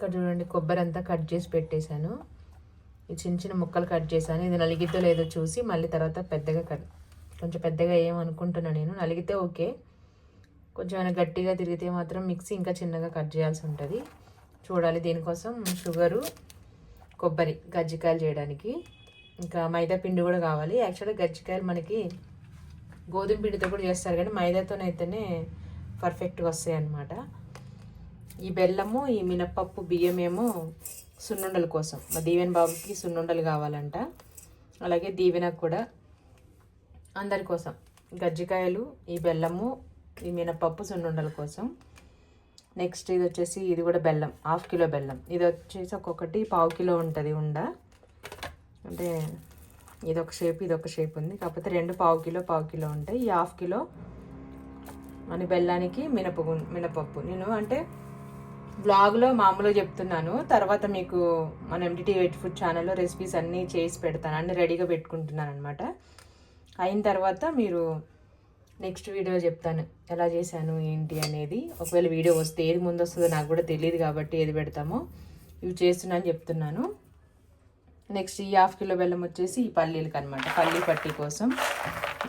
ఇక్కడ చూడండి కొబ్బరి అంతా కట్ చేసి పెట్టేశాను. ఈ చిన్న చిన్న ముక్కలు కట్ చేశాను. ఇది నలిగితే లేదో చూసి మళ్ళీ తర్వాత పెద్దగా కట్ కొంచెం పెద్దగా ఏమనుకుంటున్నా నేను. నలిగితే ఓకే. కొంచెం ఏమైనా గట్టిగా తిరిగితే మాత్రం మిక్సీ ఇంకా చిన్నగా కట్ చేయాల్సి ఉంటుంది. చూడాలి దీనికోసం షుగరు కొబ్బరి గజ్జికాయలు చేయడానికి. ఇంకా మైదా పిండి కూడా కావాలి. యాక్చువల్గా గజ్జికాయలు మనకి గోధుమ పిండితో కూడా చేస్తారు కానీ మైదాతోనైతేనే పర్ఫెక్ట్గా వస్తాయి అన్నమాట ఈ బెల్లము ఈ మినప్పప్పు బియ్యం ఏమో సున్నుండల కోసం. మా దీవెన బాబుకి సున్నుండలు కావాలంట. అలాగే దీవెనకు కూడా అందరి కోసం. గజ్జికాయలు ఈ బెల్లము ఈ మినపప్పు సున్నుండల కోసం. నెక్స్ట్ ఇది వచ్చేసి ఇది కూడా బెల్లం హాఫ్ కిలో బెల్లం. ఇది వచ్చేసి ఒక్కొక్కటి పావు కిలో ఉంటుంది ఉండ. అంటే ఇదొక షేప్ ఇది ఒక షేప్ ఉంది. కాకపోతే రెండు పావు కిలో పావు కిలో ఉంటాయి. ఈ హాఫ్ కిలో అని బెల్లానికి మినప మినపప్పు. నేను అంటే బ్లాగ్లో మామూలుగా చెప్తున్నాను. తర్వాత మీకు మన ఎండిటీ వెట్ ఫుడ్ ఛానల్లో రెసిపీస్ అన్నీ చేసి పెడతాను. అన్నీ రెడీగా పెట్టుకుంటున్నాను అనమాట అయిన తర్వాత మీరు నెక్స్ట్ వీడియో చెప్తాను. ఎలా చేశాను ఏంటి అనేది. ఒకవేళ వీడియో వస్తే ఏది ముందు వస్తుందో నాకు కూడా తెలియదు కాబట్టి ఏది పెడతామో ఇవి చేస్తున్నాను అని చెప్తున్నాను. నెక్స్ట్ ఈ హాఫ్ కిలో బెల్లం వచ్చేసి ఈ పల్లీలకి అనమాట పల్లీ పట్టి కోసం.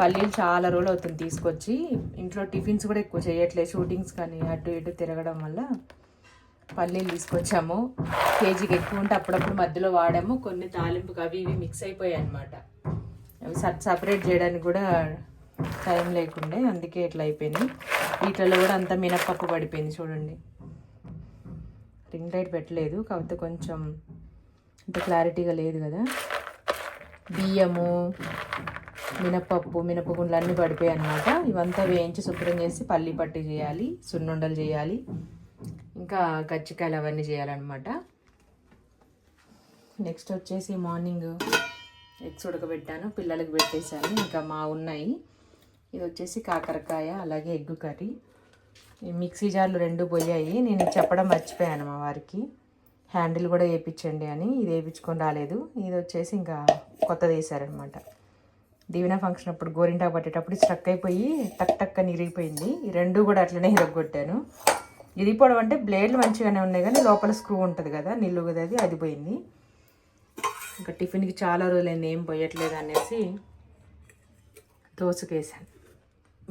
పల్లీలు చాలా రోజులు అవుతుంది తీసుకొచ్చి. ఇంట్లో టిఫిన్స్ కూడా ఎక్కువ చేయట్లేదు. షూటింగ్స్ కానీ అటు ఇటు తిరగడం వల్ల పల్లీలు తీసుకొచ్చాము. కేజీకి ఎక్కువ ఉంటే అప్పుడప్పుడు మధ్యలో వాడాము. కొన్ని తాలింపుకి అవి ఇవి మిక్స్ అయిపోయాయి అనమాట అవి సపరేట్ చేయడానికి కూడా టైం లేకుండే అందుకే ఇట్లా అయిపోయింది వీటిలో కూడా అంతా మినప్పప్పు పడిపోయింది చూడండి. రింగ్ లైట్ పెట్టలేదు కాకపోతే కొంచెం అంత క్లారిటీగా లేదు కదా. బియ్యము మినపప్పు మినపగుండ్లు అన్నీ పడిపోయాయి అనమాట ఇవంతా వేయించి శుభ్రం చేసి పల్లి పట్టి చేయాలి సున్నుండలు చేయాలి. ఇంకా కజ్జికాయలు అవన్నీ చేయాలన్నమాట. నెక్స్ట్ వచ్చేసి మార్నింగ్ ఎగ్స్ ఉడకబెట్టాను పిల్లలకి పెట్టేశాను ఇంకా మా ఉన్నాయి. ఇది వచ్చేసి కాకరకాయ అలాగే ఎగ్గు కర్రీ. ఈ మిక్సీ జార్లు రెండు పోయాయి. నేను చెప్పడం మర్చిపోయాను మా వారికి. హ్యాండిల్ కూడా వేయించండి అని. ఇది వేయించుకొని రాలేదు. ఇది వచ్చేసి ఇంకా కొత్తది వేసారనమాట దీవెన ఫంక్షన్ అప్పుడు గోరింటాకు పట్టేటప్పుడు స్ట్రక్ అయిపోయి టక్ టక్ అని ఇరిగిపోయింది ఈ రెండు కూడా అట్లనే ఇరగొట్టాను. ఇరిగిపోవడం అంటే బ్లేడ్లు మంచిగానే ఉన్నాయి కానీ లోపల స్క్రూ ఉంటుంది కదా నిల్లుగది అది అది పోయింది. ఇంకా టిఫిన్కి చాలా రోజులైంది ఏం పోయట్లేదు అనేసి దోసకేసాను.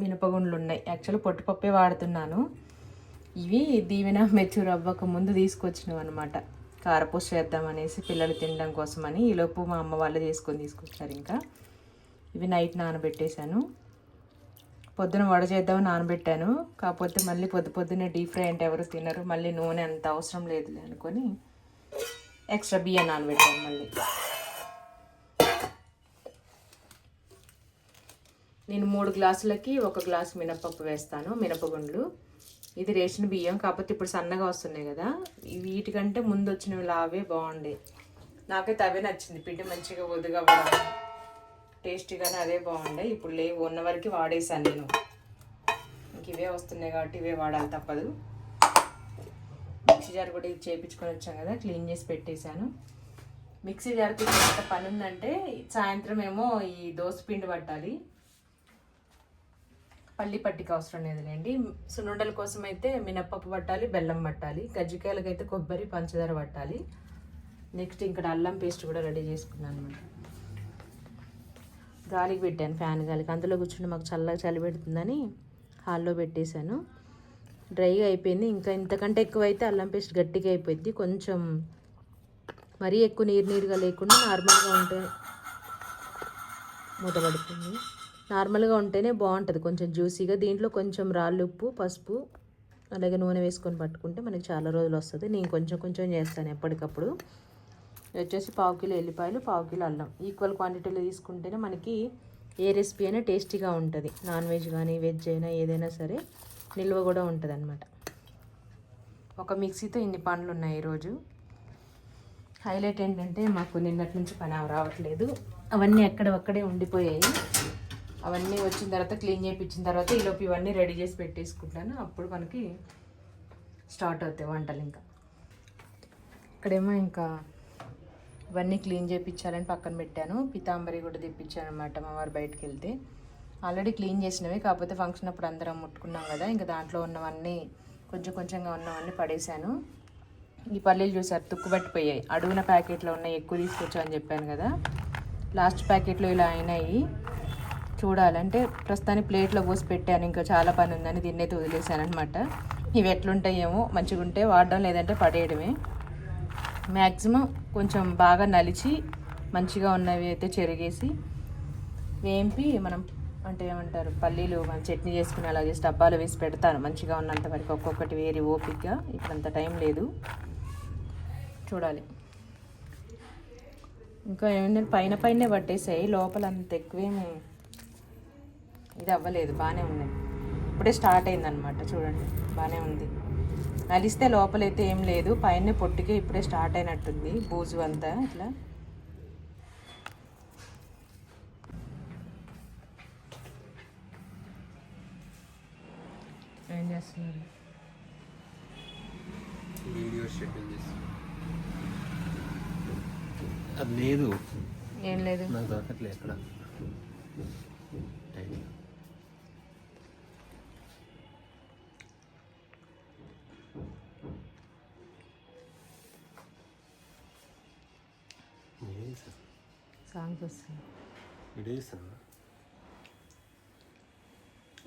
మినపగుండ్లు ఉన్నాయి. యాక్చువల్ పొట్టుపప్పే వాడుతున్నాను. ఇవి దీవెన మెచ్యూర్ అవ్వక ముందు తీసుకొచ్చినవి అనమాట కారపూస చేద్దామనేసి పిల్లలు తినడం కోసమని ఈలోపు మా అమ్మ వాళ్ళు చేసుకొని తీసుకొచ్చారు ఇంకా. ఇవి నైట్ నానబెట్టేశాను. పొద్దున వడ చేద్దామని నానబెట్టాను. కాకపోతే మళ్ళీ పొద్దు పొద్దున్నే డీప్ ఫ్రై అంటే ఎవరు తినరు. మళ్ళీ నూనె అంత అవసరం లేదులే అనుకొని ఎక్స్ట్రా బియ్యం నానబెట్టాను మళ్ళీ. నేను మూడు గ్లాసులకి ఒక గ్లాసు మినపప్పు వేస్తాను మినపగుండ్లు. ఇది రేషన్ బియ్యం. కాకపోతే ఇప్పుడు సన్నగా వస్తున్నాయి కదా. వీటికంటే ముందు వచ్చినవి లావే బాగుండే నాకైతే అవే నచ్చింది. పిండి మంచిగా ఒదుగా అవ్వడం టేస్టీగానే అదే బాగుండే. ఇప్పుడు లేవు ఉన్న వరకు వాడేసాను నేను. ఇంక ఇవే వస్తున్నాయి కాబట్టి ఇవే వాడాలి తప్పదు. మిక్సీ జార్ కూడా ఇది చేపించుకొని వచ్చాం కదా క్లీన్ చేసి పెట్టేశాను. మిక్సీ జార్కి ఎంత పని ఉందంటే సాయంత్రం ఏమో ఈ దోశ పిండి పట్టాలి. పల్లి పట్టికి అవసరం లేదులేండి. సున్నుండల కోసం అయితే మినప్పప్పు పట్టాలి బెల్లం పట్టాలి గజ్జికాయలకైతే కొబ్బరి పంచదార పట్టాలి. నెక్స్ట్ ఇక్కడ అల్లం పేస్ట్ కూడా రెడీ చేసుకున్నాను అనమాట గాలికి పెట్టాను ఫ్యాన్ గాలికి. అందులో కూర్చుంటే మాకు చల్లగా చలి పెడుతుందని హాల్లో పెట్టేశాను. డ్రైగా అయిపోయింది. ఇంకా ఇంతకంటే ఎక్కువ అయితే అల్లం పేస్ట్ గట్టిగా అయిపోయింది. కొంచెం మరీ ఎక్కువ నీరు నీరుగా లేకుండా నార్మల్గా ఉంటే మూతపడుతుంది. నార్మల్గా ఉంటేనే బాగుంటుంది. కొంచెం జ్యూసీగా దీంట్లో కొంచెం రాళ్ళు ఉప్పు పసుపు అలాగే నూనె వేసుకొని పట్టుకుంటే మనకి చాలా రోజులు వస్తుంది. నేను కొంచెం కొంచెం చేస్తాను ఎప్పటికప్పుడు. ఇది వచ్చేసి పావు కిలో ఎల్లిపాయలు పావు కిలో అల్లం. ఈక్వల్ క్వాంటిటీలో తీసుకుంటేనే మనకి ఏ రెసిపీ అయినా టేస్టీగా ఉంటుంది. నాన్ వెజ్ కానీ వెజ్ అయినా ఏదైనా సరే నిల్వ కూడా ఉంటుంది అనమాట ఒక మిక్సీతో ఇన్ని పనులు ఉన్నాయి ఈరోజు. హైలైట్ ఏంటంటే మాకు నిన్నటి నుంచి పని రావట్లేదు. అవన్నీ ఎక్కడ ఒక్కడే ఉండిపోయాయి. అవన్నీ వచ్చిన తర్వాత క్లీన్ చేయించిన తర్వాత ఈలోపు ఇవన్నీ రెడీ చేసి పెట్టేసుకుంటాను. అప్పుడు మనకి స్టార్ట్ అవుతాయి వంటలు ఇంకా. ఇక్కడేమో ఇంకా ఇవన్నీ క్లీన్ చేయించాలని పక్కన పెట్టాను. పితాంబరి కూడా తెప్పించాను అనమాట మా వారు బయటకు వెళ్తే ఆల్రెడీ క్లీన్ చేసినవి కాకపోతే ఫంక్షన్ అప్పుడు అందరం ముట్టుకున్నాం కదా ఇంకా దాంట్లో ఉన్నవన్నీ కొంచెం కొంచెంగా ఉన్నవన్నీ పడేశాను. ఈ పల్లీలు చూసారు తుక్కుబట్టిపోయాయి. అడుగున ప్యాకెట్లో ఉన్నాయి ఎక్కువ తీసుకొచ్చామని చెప్పాను కదా. లాస్ట్ ప్యాకెట్లో ఇలా అయినాయి. చూడాలంటే ప్రస్తుతానికి ప్లేట్లో పోసి పెట్టాను ఇంకా చాలా పని ఉందని దీన్నైతే వదిలేశాను అనమాట ఇవి ఎట్లుంటాయేమో మంచిగా ఉంటే వాడడం లేదంటే పడేయడమే. మ్యాక్సిమం కొంచెం బాగా నలిచి మంచిగా ఉన్నవి అయితే చెరిగేసి వేంపి మనం అంటే ఏమంటారు పల్లీలు మనం చట్నీ చేసుకుని అలా చేసి డబ్బాలు వేసి పెడతాను. మంచిగా ఉన్నంత వరకు ఒక్కొక్కటి వేరి ఓపిక్గా ఇప్పుడు అంత టైం లేదు. చూడాలి. ఇంకా ఏమంటే పైన పైనే పట్టేసాయి. లోపల అంత ఎక్కువేమి ఇది అవ్వలేదు. బాగానే ఉన్నాయి. ఇప్పుడే స్టార్ట్ అయిందనమాట చూడండి. బాగానే ఉంది. నలిస్తే లోపలైతే ఏం లేదు. పైన పొట్టిగా ఇప్పుడే స్టార్ట్ అయినట్టుంది బూజు అంతా ఇట్లా. ఏం చేస్తున్నారు? వీడియో షెడ్యూల్ చేసి అది లేదు. ఏం లేదు. నాకు దొరకట్లేదు ఎక్కడ సాంగ్స్ చేస్తాను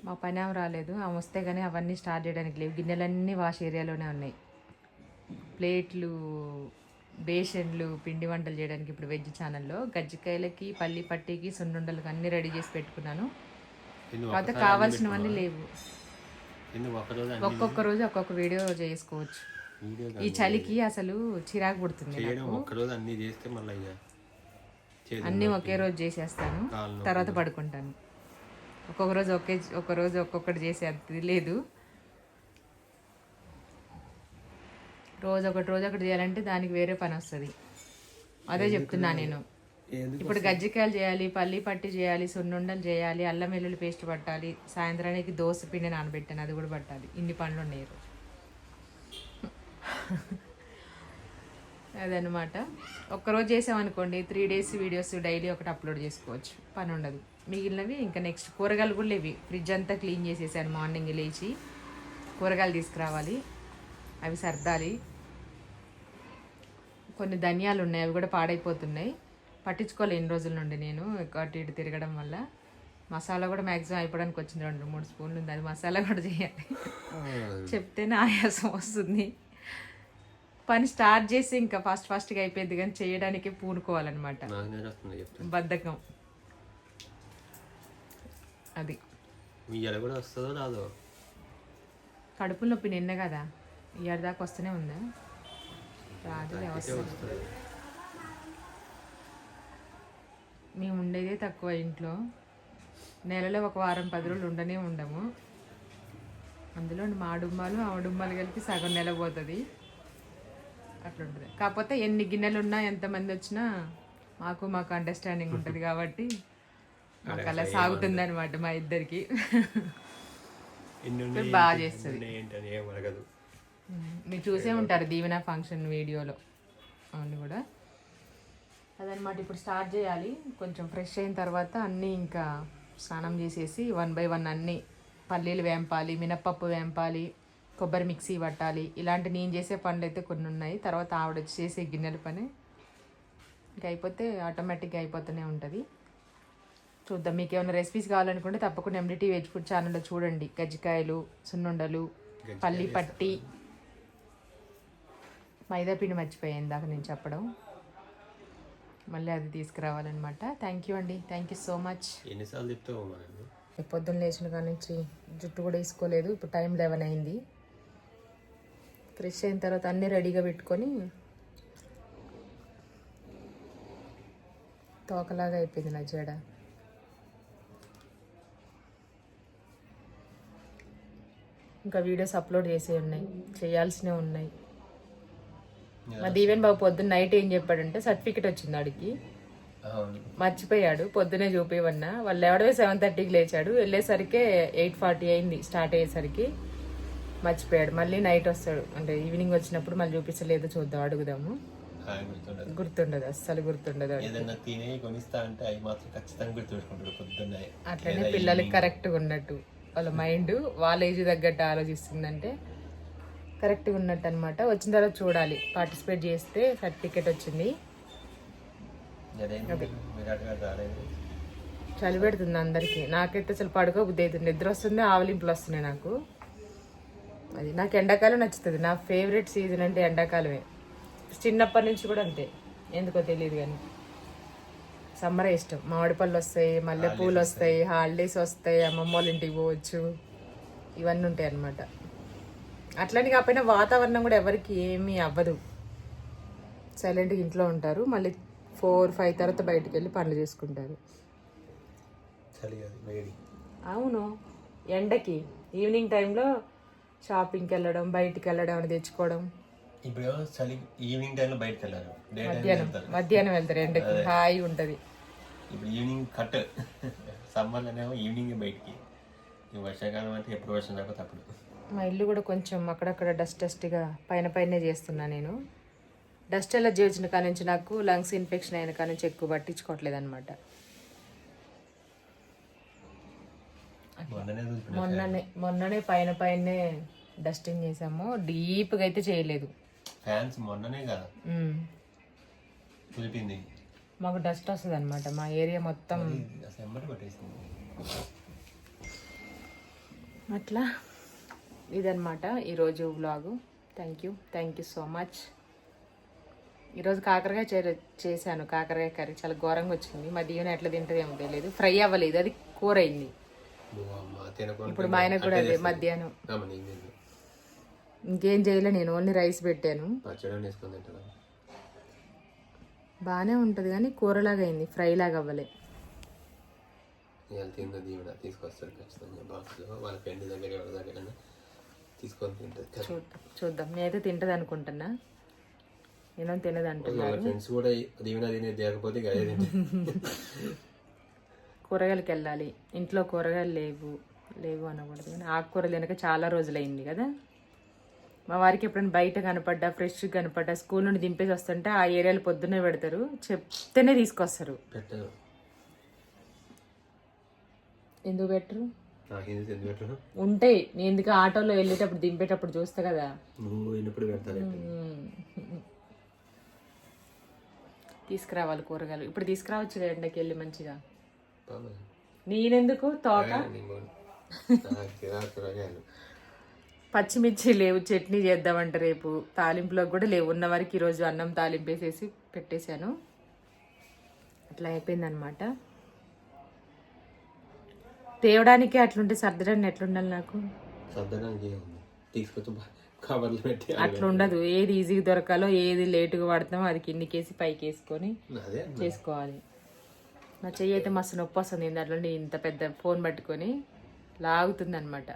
మా పని ఏం రాలేదు. ఆమె వస్తే కానీ అవన్నీ స్టార్ట్ చేయడానికి లేవు. గిన్నెలన్నీ వాష్ ఏరియాలోనే ఉన్నాయి. ప్లేట్లు బేషన్లు పిండి వంటలు చేయడానికి ఇప్పుడు వెజ్ ఛానల్లో. గజ్జికాయలకి పల్లి పట్టికి సున్నుండలకి అన్నీ రెడీ చేసి పెట్టుకున్నాను. కాకపోతే కావాల్సినవన్నీ లేవు. ఒక్కొక్క రోజు ఒక్కొక్క వీడియో చేసుకోవచ్చు. ఈ చలికి అసలు చిరాకు పుడుతుంది ఒక్కరోజు అన్ని చేస్తే మళ్ళీ అన్నీ ఒకే రోజు చేసేస్తాను. తర్వాత పడుకుంటాను. ఒక్కొక్క రోజు ఒకే ఒక్క రోజు ఒక్కొక్కటి చేసే అది లేదు. రోజు ఒకటి రోజు ఒకటి చేయాలంటే దానికి వేరే పని వస్తుంది. అదే చెప్తున్నా నేను. ఇప్పుడు గజ్జికాయలు చేయాలి పల్లి పట్టి చేయాలి సున్నుండలు చేయాలి అల్లం వెల్లుల్లి పేస్ట్ పట్టాలి సాయంత్రానికి దోశ పిండి నానబెట్టాను అది కూడా పట్టాలి. ఇన్ని పనులు ఉన్నాయి. అదనమాట ఒక్కరోజు చేసామనుకోండి త్రీ డేస్ వీడియోస్ డైలీ ఒకటి అప్లోడ్ చేసుకోవచ్చు. పని ఉండదు మిగిలినవి ఇంకా నెక్స్ట్ కూరగాయలు కూడా లేవి. ఫ్రిడ్జ్ అంతా క్లీన్ చేసేసాను మార్నింగ్ లేచి. కూరగాయలు తీసుకురావాలి. అవి సర్దాలి. కొన్ని ధనియాలు ఉన్నాయి అవి కూడా పాడైపోతున్నాయి. పట్టించుకోవాలి ఎన్ని రోజుల నుండి నేను అటు ఇటు తిరగడం వల్ల. మసాలా కూడా మ్యాక్సిమం అయిపోవడానికి వచ్చింది రెండు మూడు స్పూన్లు ఉంది. అది మసాలా కూడా చేయాలి. చెప్తేనే ఆయాసం వస్తుంది. పని స్టార్ట్ చేసి ఇంకా ఫాస్ట్ ఫాస్ట్గా అయిపోయింది కానీ చేయడానికి పూనుకోవాలన్నమాట. బద్ధకం. అది. కూడా వస్తుందో రాదో? కడుపు నొప్పి నిన్న కదా ఇయర్ దాకా వస్తూనే ఉందా? రాదు అయితే వస్తుంది వస్తుంది. మేము ఉండేదే తక్కువ ఇంట్లో. నెలలో ఒక వారం పది రోజులు ఉండనే ఉండము. అందులో మా డుమ్మాలు ఆ డుమ్మాలు కలిపి సగం నెల పోతుంది. అట్లుంటుంది. కాకపోతే ఎన్ని గిన్నెలు ఉన్నా ఎంతమంది వచ్చినా మాకు మాకు అండర్స్టాండింగ్ ఉంటుంది కాబట్టి మాకు అలా సాగుతుంది అనమాట మా ఇద్దరికి. బాగా చేస్తుంది. మీరు చూసే ఉంటారు దీవెన ఫంక్షన్ వీడియోలో. అవును కూడా. అదనమాట ఇప్పుడు స్టార్ట్ చేయాలి. కొంచెం ఫ్రెష్ అయిన తర్వాత అన్నీ ఇంకా స్నానం చేసేసి వన్ బై వన్ అన్నీ పల్లీలు వేంపాలి మినప్పప్పు వేంపాలి కొబ్బరి మిక్సీ పట్టాలి. ఇలాంటి నేను చేసే పనులు అయితే కొన్ని ఉన్నాయి. తర్వాత ఆవిడ వచ్చి చేసే గిన్నెల పని ఇంకా అయిపోతే ఆటోమేటిక్గా అయిపోతూనే ఉంటుంది. చూద్దాం మీకు ఏమైనా రెసిపీస్ కావాలనుకుంటే తప్పకుండా ఎండిటీ వెజ్ ఫుడ్ ఛానల్లో చూడండి. గజ్జికాయలు సున్నుండలు పల్లి పట్టి. మైదా పిండి మర్చిపోయాను ఇందాక నేను చెప్పడం. మళ్ళీ అది తీసుకురావాలన్నమాట. థ్యాంక్ యూ అండి. థ్యాంక్ యూ సో మచ్ ఎన్నిసార్లు చెప్తావు పొద్దున్న లేచిన కాడ నుంచి జుట్టు కూడా వేసుకోలేదు. ఇప్పుడు టైం లెవెన్ అయింది. ఫ్రెష్ అయిన తర్వాత అన్నీ రెడీగా పెట్టుకొని తోకలాగా అయిపోయింది నా జడ. ఇంకా వీడియోస్ అప్లోడ్ చేసే ఉన్నాయి చేయాల్సినవి ఉన్నాయి. మా దీవెన్ బాబు పొద్దున్న నైట్ ఏం చెప్పాడంటే సర్టిఫికెట్ వచ్చింది అవును. మర్చిపోయాడు పొద్దునే చూపివన్నా వాళ్ళు ఎవడవే సెవెన్ థర్టీకి లేచాడు వెళ్ళేసరికి ఎయిట్ ఫార్టీ అయింది స్టార్ట్ అయ్యేసరికి. మర్చిపోయాడు. మళ్ళీ నైట్ వస్తాడు. అంటే ఈవినింగ్ వచ్చినప్పుడు మళ్ళీ చూపించలేదు చూద్దాం అడుగుదాము. గుర్తుండదు. అస్సలు గుర్తుండదు అట్లనే పిల్లలకి కరెక్ట్గా ఉన్నట్టు. వాళ్ళ మైండ్ వాళ్ళ ఏజ్ తగ్గట్టు ఆలోచిస్తుందంటే కరెక్ట్గా ఉన్నట్టు అనమాట వచ్చిన తర్వాత చూడాలి. పార్టిసిపేట్ చేస్తే సర్టిఫికేట్ వచ్చింది. చలి పెడుతుంది అందరికీ. నాకైతే అసలు పడుకో బుద్ధి అవుతుంది నిద్ర వస్తుంది ఆవలింపులు వస్తున్నాయి నాకు. అది నాకు ఎండాకాలం నచ్చుతుంది. నా ఫేవరెట్ సీజన్ అంటే ఎండాకాలమే. చిన్నప్పటి నుంచి కూడా అంతే. ఎందుకో తెలియదు కానీ. సమ్మరే ఇష్టం. మామిడి పళ్ళు వస్తాయి మల్లె పూలు వస్తాయి హాలిడేస్ వస్తాయి అమ్మమ్మ వాళ్ళ ఇంటికి పోవచ్చు. ఇవన్నీ ఉంటాయి అన్నమాట. అట్లని కాకపోయినా వాతావరణం కూడా ఎవరికి ఏమీ అవ్వదు. సైలెంట్గా ఇంట్లో ఉంటారు. మళ్ళీ ఫోర్ ఫైవ్ తర్వాత బయటికి వెళ్ళి పనులు చేసుకుంటారు. అవును. ఎండకి ఈవినింగ్ టైంలో షాపింగ్కి వెళ్ళడం బయటికి వెళ్ళడం అని తెచ్చుకోవడం? ఇప్పుడు చలి ఈవినింగ్ టైంలో బయటకు వెళ్ళారు డే మధ్యాహ్నం. మధ్యాహ్నం వెళ్తారు ఎండకి హాయిగా ఉంటుంది. ఇప్పుడు ఈవినింగ్ కట్. సమ్మర్లోనేమో ఈవినింగ్ బయటికి. ఈ వర్షాకాలం అంటే ఎప్పుడు వర్షం రాకపోతే అప్పుడు. మా ఇల్లు కూడా కొంచెం అక్కడక్కడ డస్ట్ డస్ట్గా పైన పైనే చేస్తున్నా నేను. డస్ట్ ఎలర్జీ వచ్చిన కాడ నుంచి నాకు లంగ్స్ ఇన్ఫెక్షన్ అయిన కాడ నుంచి ఎక్కువ పట్టించుకోవట్లేదు అనమాట మొన్ననే మొన్ననే పైన పైనే డస్టింగ్ చేసాము. డీప్గా అయితే చేయలేదు. ఫ్యాన్స్ మొన్ననే కదా. కుదిపింది. మాకు డస్ట్ వస్తుంది అనమాట మా ఏరియా మొత్తం అట్లా. ఇదనమాట ఈరోజు vlog thank you thank you so much ఈరోజు కాకరకాయ చే చేశాను. కాకరకాయ కర్రీ చాలా ఘోరంగా వచ్చింది. మా దీవెన ఎట్లా తింటుందేమో తెలియదు. ఫ్రై అవ్వలేదు. అది కూర అయింది. ఇప్పుడు మా ఆయనకు కూడా అదే మధ్యాహ్నం. ఇంకేం చేయలే నేను ఓన్లీ రైస్ పెట్టాను. బాగానే ఉంటుంది కానీ కూరలాగా అయింది ఫ్రై లాగా అవ్వలే. తీసుకొస్తారు ఖచ్చితంగా బాక్స్లో. వాళ్ళ ఫ్రెండ్ దగ్గర ఎవరి దగ్గర తీసుకొని తింటుంది. చూద్దాం నేనైతే తింటది అనుకుంటున్నా. నేను తినదు అంటున్నా వాళ్ళ ఫ్రెండ్స్ కూడా దీవెన తినేది లేకపోతే కూరగాయలకి వెళ్ళాలి ఇంట్లో కూరగాయలు లేవు. లేవు అనకూడదు కానీ ఆకుకూరలు వెనక చాలా రోజులైంది కదా. మా వారికి ఎప్పుడైనా బయట కనపడ్డా ఫ్రెష్ కనపడ్డా స్కూల్ నుండి దింపేసి వస్తుంటే ఆ ఏరియాలో పొద్దున్నే పెడతారు. చెప్తేనే తీసుకొస్తారు. ఎందుకు పెట్టరు? ఉంటాయి. నేను ఎందుకు ఆటోలో వెళ్ళేటప్పుడు దింపేటప్పుడు చూస్తా కదా. తీసుకురావాలి కూరగాయలు. ఇప్పుడు తీసుకురావచ్చు కదా ఎండకి వెళ్ళి మంచిగా. నేనెందుకు? కూరగాయలు పచ్చిమిర్చి లేవు చట్నీ చేద్దామంటే రేపు. తాలింపులో కూడా లేవు. ఉన్న వరకు ఈరోజు అన్నం తాలింపు వేసేసి పెట్టేశాను. అట్లా అయిపోయిందనమాట తేవడానికి అట్లుంటే సర్దడానికి ఎట్లుండాలి నాకు? అట్లా ఉండదు ఏది ఈజీగా దొరకాలో ఏది లేటుగా వాడతామో అది కిందికేసి పైకి వేసుకొని చేసుకోవాలి. నా చెయ్యి అయితే మస్తు నొప్పి వస్తుంది దాంట్లో ఇంత పెద్ద ఫోన్ పట్టుకొని లాగుతుంది అనమాట